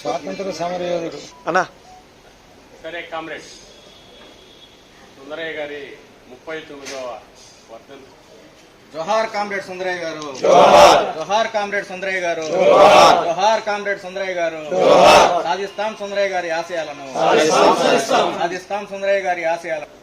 స్వాతంత్ర సమరయోధుడు. అన్నా. సరే కామ్రేడ్ సుందరయ్య గారి ముప్పై తొమ్మిదవ వర్ధన్ జోహార్ కామ్రేడ్ సుందరయ్య గారు. జోహార్. కామ్రేడ్ సుందరయ్య గారు. జోహార్. కామ్రేడ్ సుందరయ్య గారు. సాధిస్తాం సుందరయ్య గారి ఆశయాలను. సాధిస్తాం. సుందరయ్య గారి ఆశయాలను.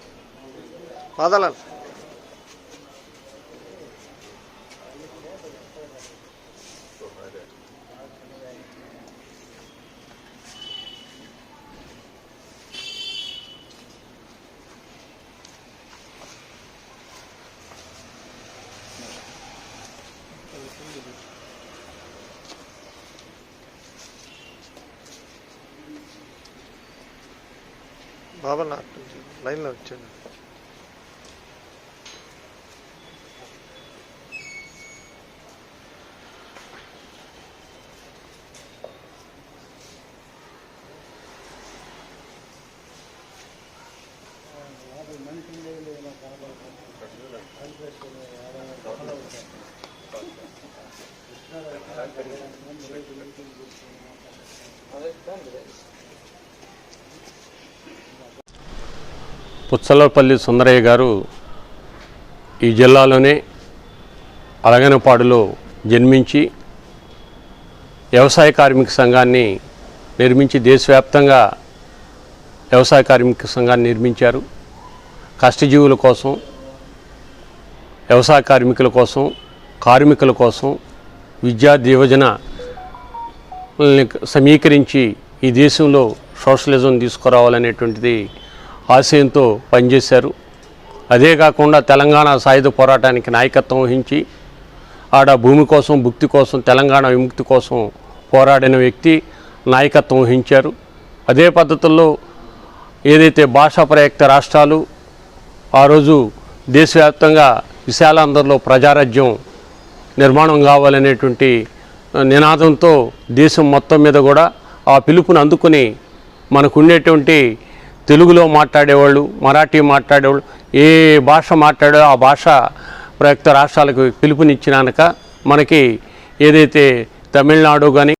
பாபநாத் லைனில் வச்சுருந்தேன் పుచ్చలపల్లి సుందరయ్య గారు ఈ జిల్లాలోనే అలగనపాడులో జన్మించి వ్యవసాయ కార్మిక సంఘాన్ని నిర్మించి దేశవ్యాప్తంగా వ్యవసాయ కార్మిక సంఘాన్ని నిర్మించారు. కష్టజీవుల కోసం వ్యవసాయ కార్మికుల కోసం కార్మికుల కోసం విద్యా దివజన సమీకరించి ఈ దేశంలో సోషలిజం తీసుకురావాలనేటువంటిది ఆశయంతో పనిచేశారు. అదే కాకుండా తెలంగాణ సాయుధ పోరాటానికి నాయకత్వం వహించి ఆడ భూమి కోసం భుక్తి కోసం తెలంగాణ విముక్తి కోసం పోరాడిన వ్యక్తి నాయకత్వం వహించారు. అదే పద్ధతుల్లో ఏదైతే భాషా ప్రయుక్త రాష్ట్రాలు ఆ రోజు దేశవ్యాప్తంగా విశాలాంధ్రలో ప్రజారాజ్యం నిర్మాణం కావాలనేటువంటి నినాదంతో దేశం మొత్తం మీద కూడా ఆ పిలుపును అందుకుని మనకు ఉండేటువంటి తెలుగులో మాట్లాడేవాళ్ళు మరాఠీ మాట్లాడేవాళ్ళు ఏ భాష మాట్లాడో ఆ భాష ప్రయుక్త రాష్ట్రాలకు పిలుపునిచ్చినాక మనకి ఏదైతే తమిళనాడు కానీ